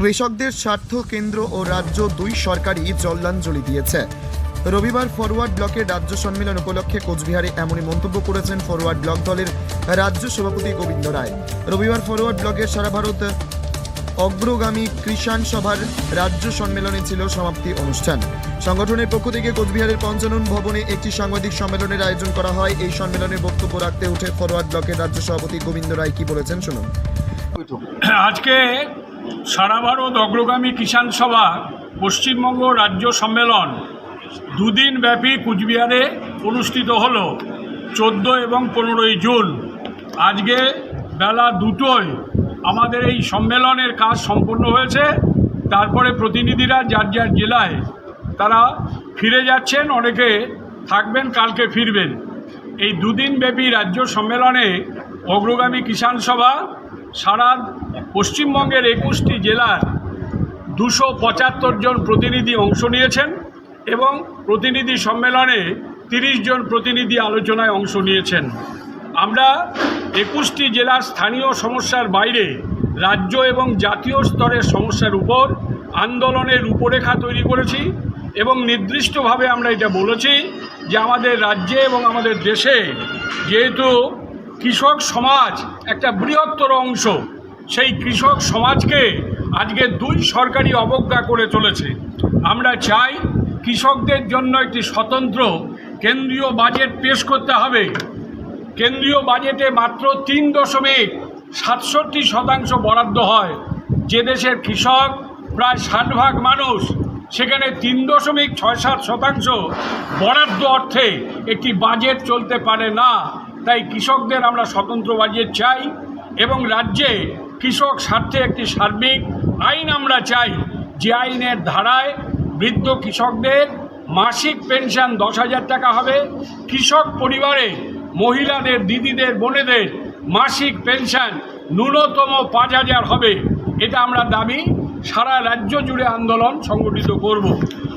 কৃষকদের স্বার্থ কেন্দ্র ও রাজ্য দুই সরকারই জল্লাঞ্জলি দিয়েছে। রবিবার ফরওয়ার্ড ব্লকের রাজ্য সম্মেলন উপলক্ষে কোচবিহারে এমনই মন্তব্য করেছেন ফরওয়ার্ড ব্লক দলের রাজ্য সভাপতি গোবিন্দ রায়। রবিবার ফরওয়ার্ড ব্লকের সারা ভারত অগ্রগামী কৃষাণ সভার রাজ্য সম্মেলনে ছিল সমাপ্তি অনুষ্ঠান। সংগঠনের পক্ষ থেকে কোচবিহারের পঞ্চানন ভবনে একটি সাংবাদিক সম্মেলনের আয়োজন করা হয়। এই সম্মেলনে বক্তব্য রাখতে উঠে ফরওয়ার্ড ব্লকের রাজ্য সভাপতি গোবিন্দ রায় কি বলেছেন শুনুন। আজকে সারা ভারত অগ্রগামী কিষাণ সভা, পশ্চিমবঙ্গ রাজ্য সম্মেলন দুদিন ব্যাপী কুচবিহারে অনুষ্ঠিত হল, চোদ্দ এবং পনেরোই জুন। আজকে বেলা দুটোয় আমাদের এই সম্মেলনের কাজ সম্পন্ন হয়েছে। তারপরে প্রতিনিধিরা যার যার জেলায় তারা ফিরে যাচ্ছেন, অনেকে থাকবেন, কালকে ফিরবেন। এই দুদিন ব্যাপী রাজ্য সম্মেলনে অগ্রগামী কিষাণ সভা সারা পশ্চিমবঙ্গের একুশটি জেলার দুশো পঁচাত্তর জন প্রতিনিধি অংশ নিয়েছেন এবং প্রতিনিধি সম্মেলনে তিরিশ জন প্রতিনিধি আলোচনায় অংশ নিয়েছেন। আমরা একুশটি জেলার স্থানীয় সমস্যার বাইরে রাজ্য এবং জাতীয় স্তরের সমস্যার উপর আন্দোলনের রূপরেখা তৈরি করেছি এবং নির্দিষ্টভাবে আমরা এটা বলেছি যে আমাদের রাজ্যে এবং আমাদের দেশে যেহেতু কৃষক সমাজ একটা বৃহত্তর অংশ সেই কৃষক সমাজকে আজকে দুই সরকারি অবজ্ঞা করে চলেছে। আমরা চাই কৃষকদের জন্য একটি স্বতন্ত্র কেন্দ্রীয় বাজেট পেশ করতে হবে। কেন্দ্রীয় বাজেটে মাত্র তিন দশমিক সাতষট্টি শতাংশ বরাদ্দ হয়। যে দেশের কৃষক প্রায় ষাট ভাগ মানুষ, সেখানে তিন দশমিক ছয় সাত শতাংশ বরাদ্দ অর্থে একটি বাজেট চলতে পারে না। তাই কৃষকদের আমরা স্বতন্ত্র বাজেট চাই এবং রাজ্যে কৃষক স্বার্থে একটি সার্বিক আইন আমরা চাই। যে আইনের ধারায় বৃদ্ধ কৃষকদের মাসিক পেনশন দশ হাজার টাকা হবে। কৃষক পরিবারে মহিলাদের, দিদিদের, বোনেদের মাসিক পেনশন ন্যূনতম পাঁচ হাজার হবে। এটা আমরা দাবি সারা রাজ্য জুড়ে আন্দোলন সংগঠিত করব।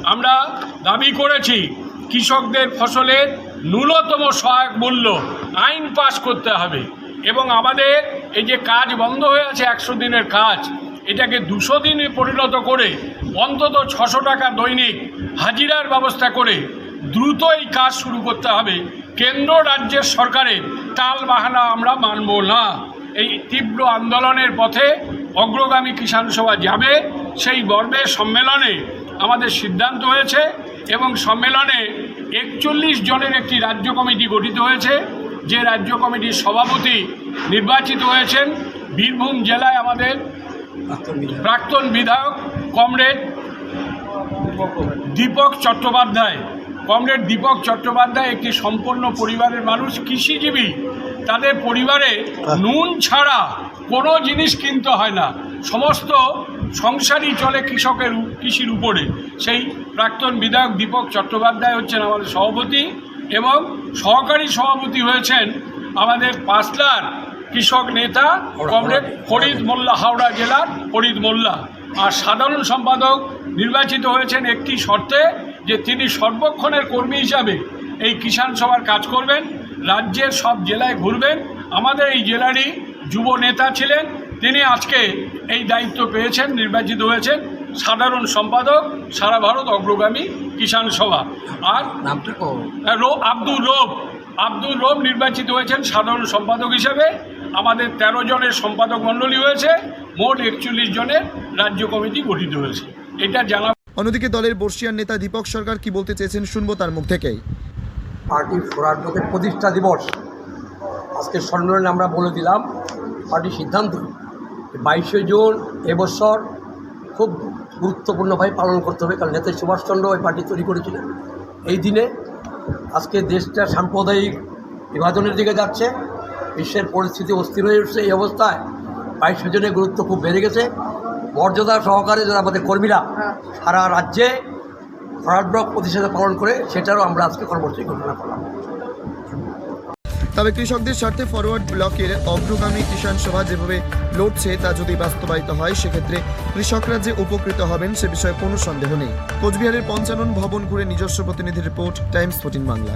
আমরা দাবি করেছি কৃষকদের ফসলের ন্যূনতম সহায়ক মূল্য আইন পাশ করতে হবে। এবং আমাদের এই যে কাজ বন্ধ হয়ে আছে একশো দিনের কাজ, এটাকে দুশো দিনে পরিণত করে অন্তত ছশো টাকা দৈনিক হাজিরার ব্যবস্থা করে দ্রুত এই কাজ শুরু করতে হবে। কেন্দ্র রাজ্যের সরকারের টাল বাহানা আমরা মানব না। এই তীব্র আন্দোলনের পথে অগ্রগামী কিষাণ সভা যাবে, সেই বর্বের সম্মেলনে আমাদের সিদ্ধান্ত হয়েছে এবং সম্মেলনে একচল্লিশ জনের একটি রাজ্য কমিটি গঠিত হয়েছে। যে রাজ্য কমিটির সভাপতি নির্বাচিত হয়েছেন বীরভূম জেলায় আমাদের প্রাক্তন বিধায়ক কমরেড দীপক চট্টোপাধ্যায়। কমরেড দীপক চট্টোপাধ্যায় একটি সম্পন্ন পরিবারের মানুষ কৃষিজীবী। তাদের পরিবারে নুন ছাড়া কোনো জিনিস কিনতে হয় না। সমস্ত সংসারই চলে কৃষকের কৃষির উপরে। সেই প্রাক্তন বিধায়ক দীপক চট্টোপাধ্যায় হচ্ছেন আমাদের সভাপতি। এবং সহকারী সভাপতি হয়েছেন আমাদের পাঁচলার কৃষক নেতা কমরেড ফরিদ মোল্লা হাওড়া জেলার ফরিদ মোল্লা। আর সাধারণ সম্পাদক নির্বাচিত হয়েছেন একটি শর্তে যে তিনি সর্বক্ষণের কর্মী হিসাবে এই কিষাণ সভার কাজ করবেন রাজ্যের সব জেলায় ঘুরবেন। আমাদের এই জেলারই যুব নেতা ছিলেন তিনি আজকে এই দায়িত্ব পেয়েছেন নির্বাচিত হয়েছেন। সাধারণ সম্পাদক সারা ভারত অগ্রগামী কিষাণ সভা। আর নামটা কো রো আব্দুল রব। আব্দুল রব নির্বাচিত হয়েছেন সাধারণ সম্পাদক হিসেবে। আমাদের ১৩ জনের সম্পাদক মণ্ডলী হয়েছে। মোট একচল্লিশ জনের রাজ্য কমিটি গঠিত হয়েছে। এটা জানা অন্যদিকে দলের বর্ষিয়ান নেতা দীপক সরকার কি বলতে চেয়েছেন শুনব তার মুখ থেকেই। পার্টির ফোরার ব্লকের প্রতিষ্ঠা দিবস। আজকের সম্মেলনে আমরা বলে দিলাম পার্টির সিদ্ধান্ত। বাইশে জুন এবছর খুব গুরুত্বপূর্ণভাবে পালন করতে হবে। কারণ নেতাজি সুভাষচন্দ্র ওই পার্টি তৈরি করেছিলেন। এই দিনে আজকে দেশটা সাম্প্রদায়িক বিভাজনের দিকে যাচ্ছে। বিশ্বের পরিস্থিতি অস্থির হয়ে উঠছে। এই অবস্থায় বাইশে জনের গুরুত্ব খুব বেড়ে গেছে। মর্যাদা সহকারে যারা আমাদের কর্মীরা সারা রাজ্যে ফরাড ব্লক প্রতিষ্ঠাতা পালন করে, সেটারও আমরা আজকে কর্মসূচি ঘোষণা করলাম। তবে কৃষকদের স্বার্থে ফরওয়ার্ড ব্লকের অগ্রগামী কিষাণ সভা যেভাবে লড়ছে তা যদি বাস্তবায়িত হয়, সেক্ষেত্রে কৃষকরা যে উপকৃত হবেন সে বিষয়ে কোনো সন্দেহ নেই। কোচবিহারের পঞ্চানন ভবন ঘুরে নিজস্ব প্রতিনিধি রিপোর্ট, টাইমস ফোর্টিন বাংলা।